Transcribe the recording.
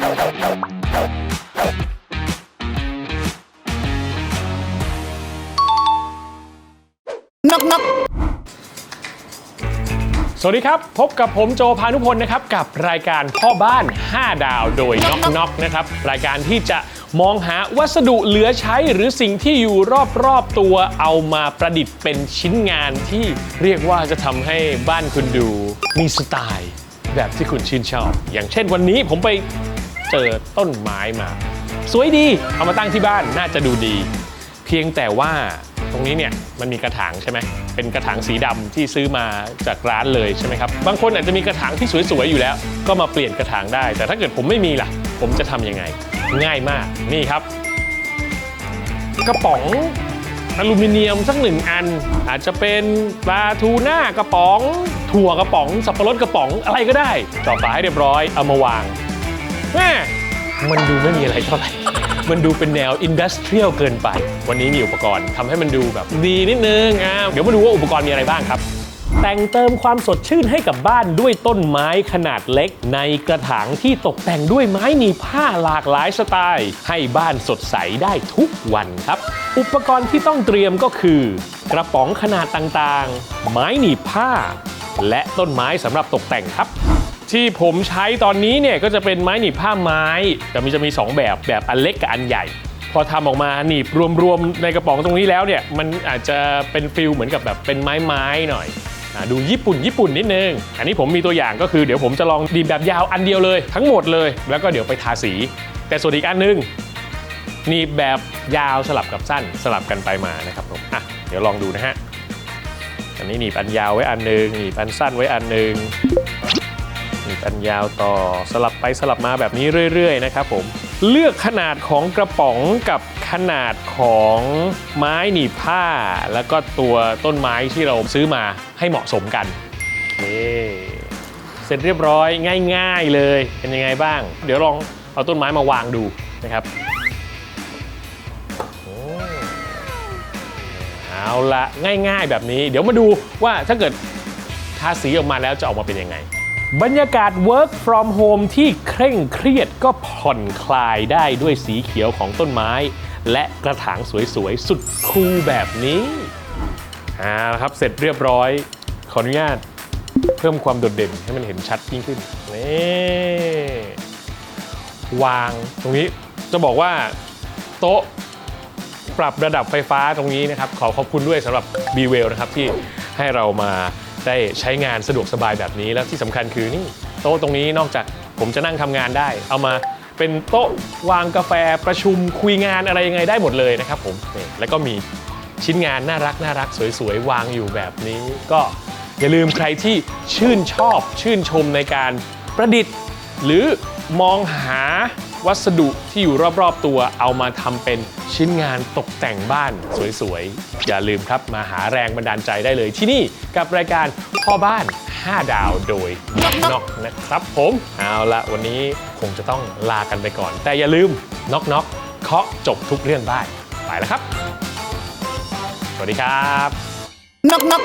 นกนกสวัสดีครับ พบกับผมโจพานุพลนะครับ กับรายการพ่อบ้าน 5 ดาวโดยน็อกน็อกนะครับ รายการที่จะมองหาวัสดุเหลือใช้หรือสิ่งที่อยู่รอบๆตัวเอามาประดิษฐ์เป็นชิ้นงานที่เรียกว่าจะทำให้บ้านคุณดูมีสไตล์ แบบที่คุณชื่นชอบ อย่างเช่นวันนี้ผมไป เจอต้นไม้มา สวยดีเอามาตั้งที่บ้านน่าจะดูดี เพียงแต่ว่าตรงนี้เนี่ยมันมีกระถางใช่ไหมเป็นกระถางสีดำที่ซื้อมาจากร้านเลยใช่ไหมครับบางคนอาจจะมีกระถางที่สวยๆอยู่แล้ว ก็มาเปลี่ยนกระถางได้ แต่ถ้าเกิดผมไม่มีล่ะ ผมจะทำยังไง ง่ายมากนี่ครับ กระป๋องอลูมิเนียมสักหนึ่งอัน อาจจะเป็นปลาทูน่ากระป๋อง ถั่วกระป๋อง สับปะรดกระป๋องอะไรก็ได้จ่อฝาให้เรียบร้อยเอามาวาง แม่มันดูไม่มีอะไรเท่าไหร่ มันดูเป็นแนวอินดัสเทรียลเกินไป วันนี้มีอุปกรณ์ทำให้มันดูแบบดีนิดนึงอะเดี๋ยวมาดูว่าอุปกรณ์มีอะไรบ้างครับ แต่งเติมความสดชื่นให้กับบ้านด้วยต้นไม้ขนาดเล็ก ในกระถางที่ตกแต่งด้วยไม้หนีบผ้าหลากหลายสไตล์ ให้บ้านสดใสได้ทุกวันครับ อุปกรณ์ที่ต้องเตรียมก็คือ กระป๋องขนาดต่างๆ ไม้หนีบผ้า และต้นไม้สำหรับตกแต่งครับ ที่ผมใช้ตอนนี้เนี่ยก็จะเป็นไม้หนีบผ้าไม้ แต่มีจะมี 2 แบบแบบอันเล็กกับอันใหญ่ พอทำออกมาหนีบรวมๆในกระป๋องตรงนี้แล้วเนี่ยมันอาจจะเป็นฟิลเหมือนกับแบบเป็นไม้ไม้ๆหน่อยดูญี่ปุ่นญี่ปุ่นนิดนึง อันนี้ผมมีตัวอย่างก็คือเดี๋ยวผมจะลองดีบแบบยาวอันเดียวเลย ทั้งหมดเลย แล้วก็เดี๋ยวไปทาสี แต่ส่วนอีกอันนึงหนีบแบบยาวสลับกับสั้นสลับกันไปมานะครับผมอะเดี๋ยวลองดูนะฮะอันนี้หนีบอันยาวไว้อันหนึงหนีบอันสั้นไว้อันหนึง นีบอันยาวต่อสลับไปสลับมาแบบนี้เรื่อยๆนะครับผมเลือกขนาดของกระป๋องกับขนาดของไม้หนีบผ้า แล้วก็ตัวต้นไม้ที่เราซื้อมาให้เหมาะสมกันโอเคเสร็จเรียบร้อยง่าย ๆเลยเป็นยังไงบ้าง เดี๋ยวลองเอาต้นไม้มาวางดูนะครับเอาละง่าย ๆ แบบนี้ เดี๋ยวมาดูว่าถ้าเกิดทาสีออกมาแล้วจะออกมาเป็นยังไง บรรยากาศ work from home ที่เคร่งเครียดก็ผ่อนคลายได้ด้วยสีเขียวของต้นไม้ และกระถางสวยๆ สุดคูลแบบนี้เอาละครับเสร็จเรียบร้อย ขออนุญาตเพิ่มความโดดเด่นให้มันเห็นชัดยิ่งขึ้นนี่วางตรงนี้จะบอกว่าโต๊ะปรับระดับไฟฟ้าตรงนี้นะครับ ขอขอบคุณด้วยสำหรับ b w e l l นะครับที่ให้เรามา ได้ใช้งานสะดวกสบายแบบนี้ แล้วที่สำคัญคือนี่โต๊ะตรงนี้นอกจากผมจะนั่งทำงานได้ เอามาเป็นโต๊ะวางกาแฟประชุมคุยงานอะไรยังไงได้หมดเลยนะครับผมแล้วก็มีชิ้นงานน่ารักน่ารักสวยๆ วางอยู่แบบนี้ ก็อย่าลืมใครที่ชื่นชอบชื่นชมในการประดิษฐ์ หรือมองหา วัสดุที่อยู่รอบๆตัวเอามาทำเป็นชิ้นงานตกแต่งบ้านสวยๆ อย่าลืมครับมาหาแรงบันดาลใจได้เลยที่นี่กับรายการพ่อบ้าน 5 ดาวโดยน็อกนะครับผมเอาละวันนี้คงจะต้องลากันไปก่อน แต่อย่าลืมน็อกน็อกเคาะจบทุกเรื่องบ้านไปแล้วครับ สวัสดีครับนกนก